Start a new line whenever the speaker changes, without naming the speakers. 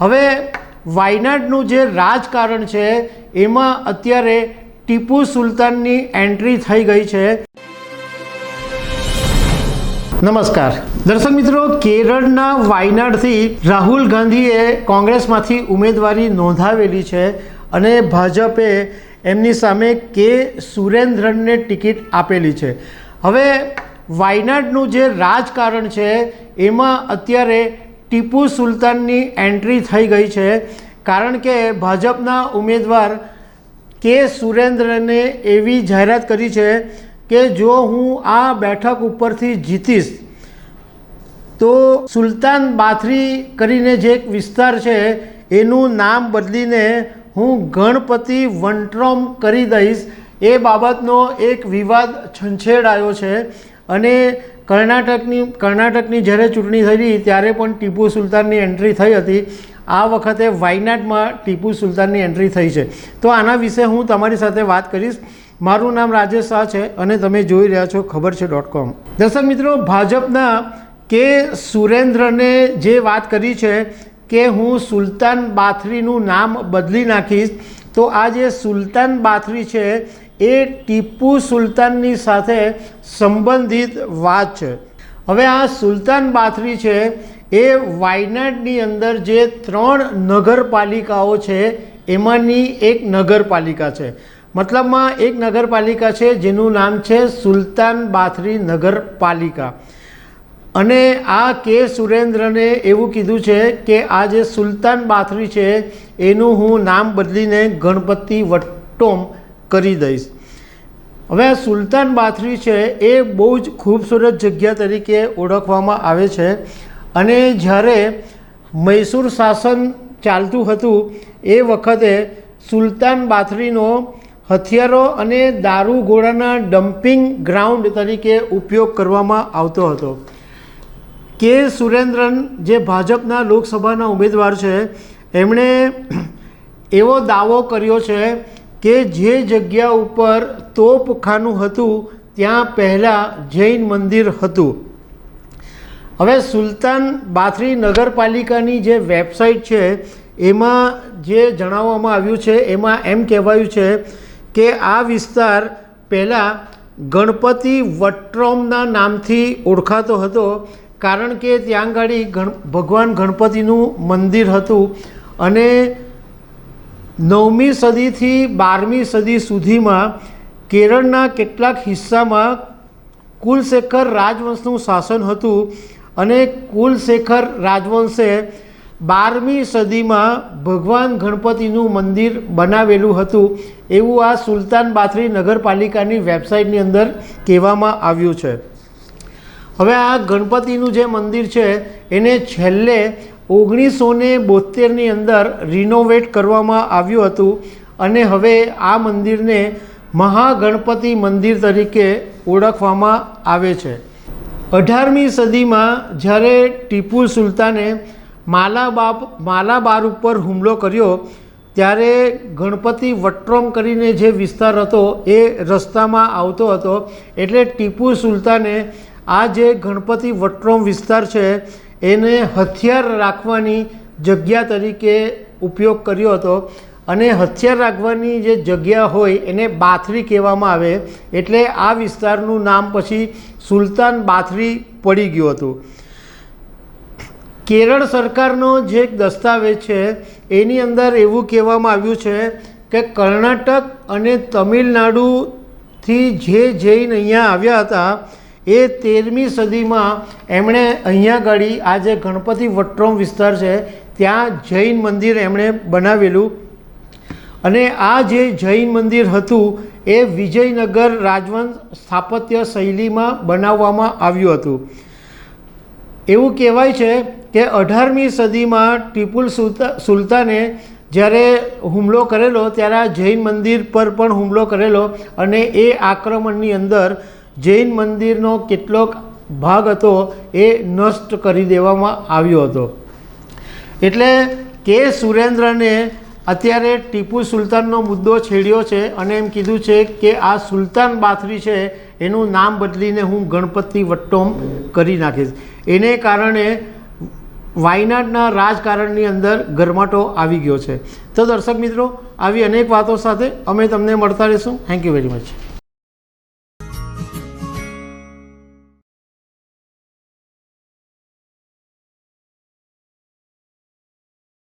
હવે વાયનાડનું જે રાજકારણ છે, એમાં અત્યારે ટીપુ સુલતાનની એન્ટ્રી થઈ ગઈ છે. નમસ્કાર. દર્શક મિત્રો, કેરળના વાયનાડથી રાહુલ ગાંધીએ કોંગ્રેસમાંથી ઉમેદવારી નોંધાવેલી છે અને ભાજપે એમની સામે કે સુરેન્દ્રનને ટિકિટ આપેલી છે. હવે વાયનાડનું જે રાજકારણ છે, એમાં અત્યારે ટીપુ સુલતાનની એન્ટ્રી થઈ ગઈ છે. કારણ કે ભાજપના ઉમેદવાર કે સુરેન્દ્રને એવી જાહેરાત કરી છે કે જો હું આ બેઠક ઉપરથી જીતીશ, તો સુલતાન બાથરી કરીને જે એક વિસ્તાર છે, એનું નામ બદલીને હું ગણપતિ વનટ્રોમ કરી દઈશ. એ બાબતનો એક વિવાદ છંછેડાયો છે અને કર્ણાટકની કર્ણાટકની જ્યારે ચૂંટણી થઈ ત્યારે પણ ટીપુ સુલતાનની એન્ટ્રી થઈ હતી. આ વખતે વાયનાડમાં ટીપુ સુલતાનની એન્ટ્રી થઈ છે. તો આના વિશે હું તમારી સાથે વાત કરીશ. મારું નામ રાજેશ શાહ છે અને તમે જોઈ રહ્યા છો ખબર છે ડોટ કોમ. દર્શક મિત્રો, ભાજપના કે સુરેન્દ્રને જે વાત કરી છે કે હું સુલતાન બાથરીનું નામ બદલી નાખીશ, તો આ જે સુલતાન બાથરી છે એ ટીપુ સુલતાનની સાથે સંબંધિત વાત છે. હવે આ સુલતાન બાથરી છે, એ વાયનાડની અંદર જે ત્રણ નગરપાલિકાઓ છે, એમાંની એક નગરપાલિકા છે. મતલબમાં એક નગરપાલિકા છે, જેનું નામ છે સુલતાન બાથરી નગરપાલિકા. અને આ કે સુરેન્દ્રને એવું કીધું છે કે આ જે સુલતાન બાથરી છે, એનું હું નામ બદલીને ગણપતિ વટ્ટોમ કરી દઈશ. હવે સુલતાન બાથરી છે, એ બહુ જ ખૂબસૂરત જગ્યા તરીકે ઓળખવામાં આવે છે અને જ્યારે મૈસૂર શાસન ચાલતું હતું, એ વખતે સુલતાન બાથરીનો હથિયારો અને દારૂગોળાના ડમ્પિંગ ગ્રાઉન્ડ તરીકે ઉપયોગ કરવામાં આવતો હતો. કે સુરેન્દ્રન, જે ભાજપના લોકસભાના ઉમેદવાર છે, એમણે એવો દાવો કર્યો છે કે જે જગ્યા ઉપર તોપખાનું હતું, ત્યાં પહેલાં જૈન મંદિર હતું. હવે સુલતાન બાથરી નગરપાલિકાની જે વેબસાઇટ છે, એમાં જે જણાવવામાં આવ્યું છે, એમાં એમ કહેવાયું છે કે આ વિસ્તાર પહેલાં ગણપતિ વટ્રોમના નામથી ઓળખાતો હતો, કારણ કે ત્યાં આગળ ભગવાન ગણપતિનું મંદિર હતું અને નવમી સદીથી બારમી સદી સુધીમાં કેરળના કેટલાક હિસ્સામાં કુલશેખર રાજવંશનું શાસન હતું અને કુલશેખર રાજવંશે બારમી સદીમાં ભગવાન ગણપતિનું મંદિર બનાવેલું હતું. એવું આ સુલતાન બાથરી નગરપાલિકાની વેબસાઇટની અંદર કહેવામાં આવ્યું છે. હવે આ ગણપતિનું જે મંદિર છે, એને છેલ્લે ઓગણીસો ને બોતેરની અંદર રિનોવેટ કરવામાં આવ્યું હતું અને હવે આ મંદિરને મહાગણપતિ મંદિર તરીકે ઓળખવામાં આવે છે. અઢારમી સદીમાં જ્યારે ટીપુ સુલતાને માલાબાપ, માલાબાર ઉપર હુમલો કર્યો, ત્યારે ગણપતિ વટ્રોમ કરીને જે વિસ્તાર હતો એ રસ્તામાં આવતો હતો. એટલે ટીપુ સુલતાને આ જે ગણપતિ વટ્રોમ વિસ્તાર છે એને હથિયાર રાખવાની જગ્યા તરીકે ઉપયોગ કર્યો હતો. અને હથિયાર રાખવાની જે જગ્યા હોય એને બાથરી કહેવામાં આવે. એટલે આ વિસ્તારનું નામ પછી સુલતાન બાથરી પડી ગયું હતું. કેરળ સરકારનો જે એક દસ્તાવેજ છે, એની અંદર એવું કહેવામાં આવ્યું છે કે કર્ણાટક અને તમિલનાડુથી જે જૈન અહીંયા આવ્યા હતા એ તેરમી સદીમાં એમણે અહીંયા આગળ આ જે ગણપતિ વટ્રોમ વિસ્તાર છે, ત્યાં જૈન મંદિર એમણે બનાવેલું. અને આ જે જૈન મંદિર હતું, એ વિજયનગર રાજવંશ સ્થાપત્ય શૈલીમાં બનાવવામાં આવ્યું હતું. એવું કહેવાય છે કે અઢારમી સદીમાં ટીપુલ સુલતા, સુલતાને જ્યારે હુમલો કરેલો, ત્યારે આ જૈન મંદિર પર પણ હુમલો કરેલો અને એ આક્રમણની અંદર જૈન મંદિરનો કેટલોક ભાગ હતો એ નષ્ટ કરી દેવામાં આવ્યો હતો. એટલે કે સુરેન્દ્રને અત્યારે ટીપુ સુલતાનનો મુદ્દો છેડ્યો છે અને એમ કીધું છે કે આ સુલતાન બાથરી છે એનું નામ બદલીને હું ગણપતિ વટ્ટોમ કરી નાખીશ. એને કારણે વાયનાડના રાજકારણની અંદર ગરમાટો આવી ગયો છે. તો દર્શક મિત્રો, આવી અનેક વાતો સાથે અમે તમને મળતા રહીશું. Thank you very much